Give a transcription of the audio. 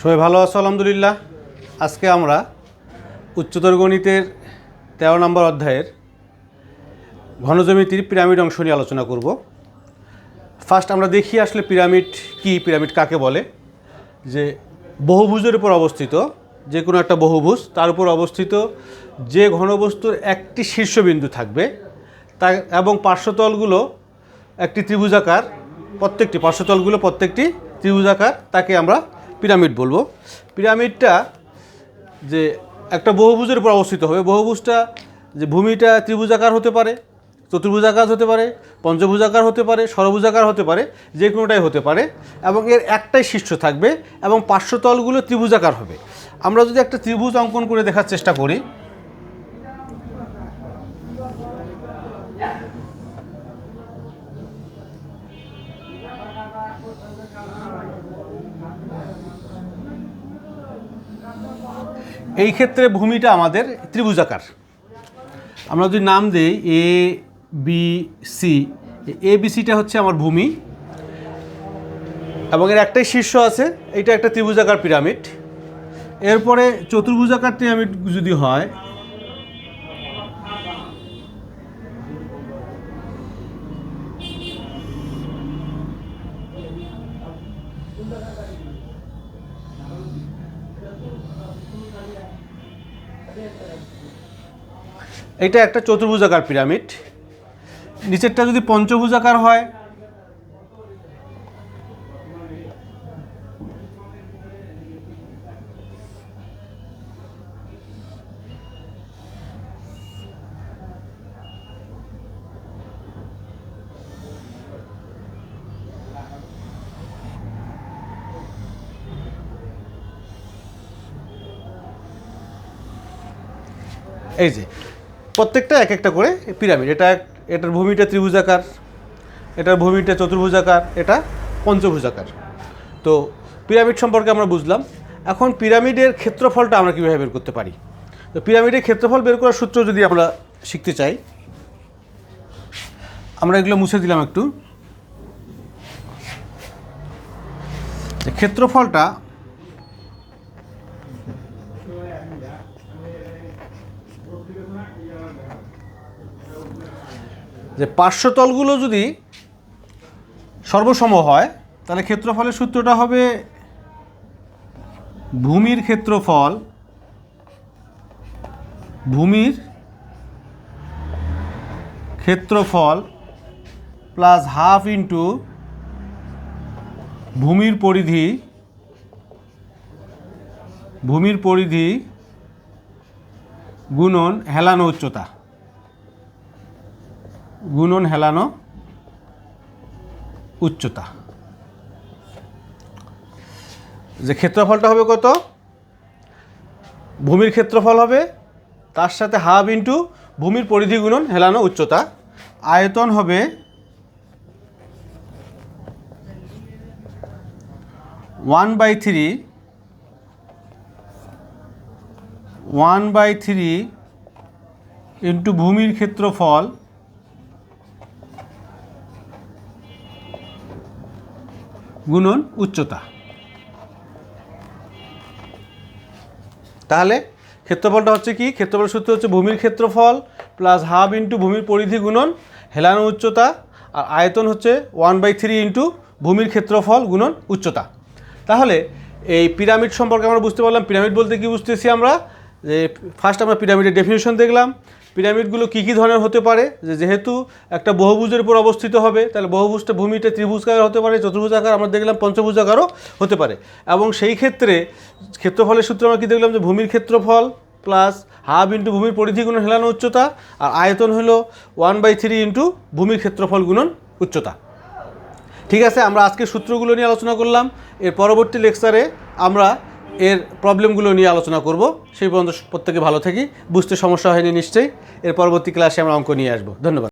সবাই ভালো আছো? আলহামদুলিল্লাহ। আজকে আমরা উচ্চতর গণিতের তেরো নম্বর অধ্যায়ের ঘনজমিতির পিরামিড অংশ নিয়ে আলোচনা করব। ফার্স্ট আমরা দেখি আসলে পিরামিড কি, পিরামিড কাকে বলে? যে বহুভুজের উপর অবস্থিত, যে কোনো একটা বহুভুজ, তার উপর অবস্থিত যে ঘনবস্তুর একটি শীর্ষবিন্দু থাকবে, তা এবং পার্শ্বতলগুলো একটি ত্রিভুজাকার, প্রত্যেকটি পার্শ্বতলগুলো প্রত্যেকটি ত্রিভুজাকার, তাকে আমরা পিরামিড বলব। পিরামিডটা যে একটা বহুভুজের উপর অবস্থিত হবে। বহুভুজটা যে ভূমিটা ত্রিভুজাকার হতে পারে, চতুর্ভুজাকার হতে পারে, পঞ্চভুজাকার হতে পারে, ষড়ভুজাকার হতে পারে, যে কোনোটাই হতে পারে, এবং এর একটাই শীর্ষ থাকবে এবং পার্শ্বতলগুলো ত্রিভুজাকার হবে। আমরা যদি একটা ত্রিভুজ অঙ্কন করে দেখার চেষ্টা করি এই ক্ষেত্রে ভূমিটা আমাদের ত্রিভুজাকার। আমরা যদি নাম দিই A B C A B সিটা হচ্ছে আমার ভূমি। এবং এর একটাই শীর্ষ আছে এটা একটা ত্রিভুজাকার পিরামিড। এরপরে চতুর্ভুজাকার পিরামিড যদি হয় এটা একটা চতুর্ভুজাকার পিরামিড। নিচেরটা যদি পঞ্চভুজাকার হয় এই যে প্রত্যেকটা এক একটা করে পিরামিড। এটা এটার ভূমিটা ত্রিভুজাকার, এটার ভূমিটা চতুর্ভুজাকার, এটা পঞ্চভুজাকার। তো পিরামিড সম্পর্কে আমরা বুঝলাম। এখন পিরামিডের ক্ষেত্রফলটা আমরা কীভাবে বের করতে পারি? তো পিরামিডের ক্ষেত্রফল বের করার সূত্র যদি আমরা শিখতে চাই, আমরা এগুলো মুছে দিলাম একটু। ক্ষেত্রফলটা যে পার্শ্বতলগুলো যদি সর্বসম হয়, তাহলে ক্ষেত্রফলের সূত্রটা হবে ভূমির ক্ষেত্রফল ভূমির ক্ষেত্রফল প্লাস হাফ ইন্টু ভূমির পরিধি ভূমির পরিধি গুণন হেলানো উচ্চতা। গুণন হেলানো উচ্চতা। যে ক্ষেত্রফলটা হবে কত? ভূমির ক্ষেত্রফল হবে, তার সাথে হাফ ইন্টু ভূমির পরিধি গুণন হেলানো উচ্চতা। আয়তন হবে one by three one by three into ভূমির ক্ষেত্রফল গুণন উচ্চতা। তাহলে ক্ষেত্রফলটা হচ্ছে কি? ক্ষেত্রফল সূত্র হচ্ছে ভূমির ক্ষেত্রফল প্লাস হাফ ইন্টু ভূমির পরিধি গুণন হেলানো উচ্চতা আর আয়তন হচ্ছে ওয়ান বাই থ্রি ইন্টু ভূমির ক্ষেত্রফল গুণন উচ্চতা। তাহলে এই পিরামিড সম্পর্কে আমরা বুঝতে পারলাম। পিরামিড বলতে কি বুঝতেছি আমরা? যে ফার্স্ট আমরা পিরামিডের ডেফিনেশন দেখলাম। পিরামিডগুলো কী কী ধরনের হতে পারে? যে যেহেতু একটা বহুভুজের উপর অবস্থিত হবে, তাহলে বহুভুজটা ভূমিটা ত্রিভুজাকার হতে পারে, চতুর্ভুজাকার আমরা দেখলাম পঞ্চভুজাকারও হতে পারে। এবং সেই ক্ষেত্রে ক্ষেত্রফলের সূত্রে আমরা কী দেখলাম? যে ভূমির ক্ষেত্রফল প্লাস হাফ ইন্টু ভূমির পরিধি গুণন হেলানো উচ্চতা, আর আয়তন হলো ওয়ান বাই থ্রি ইন্টু ভূমির ক্ষেত্রফল গুণন উচ্চতা। ঠিক আছে, আমরা আজকে সূত্রগুলো নিয়ে আলোচনা করলাম। এর পরবর্তী লেকচারে আমরা এর প্রবলেমগুলো নিয়ে আলোচনা করব। সেই পর্যন্ত প্রত্যেকে ভালো থাকি। বুঝতে সমস্যা হয়নি নিশ্চয়ই। এর পরবর্তী ক্লাসে আমরা অঙ্ক নিয়ে আসব। ধন্যবাদ।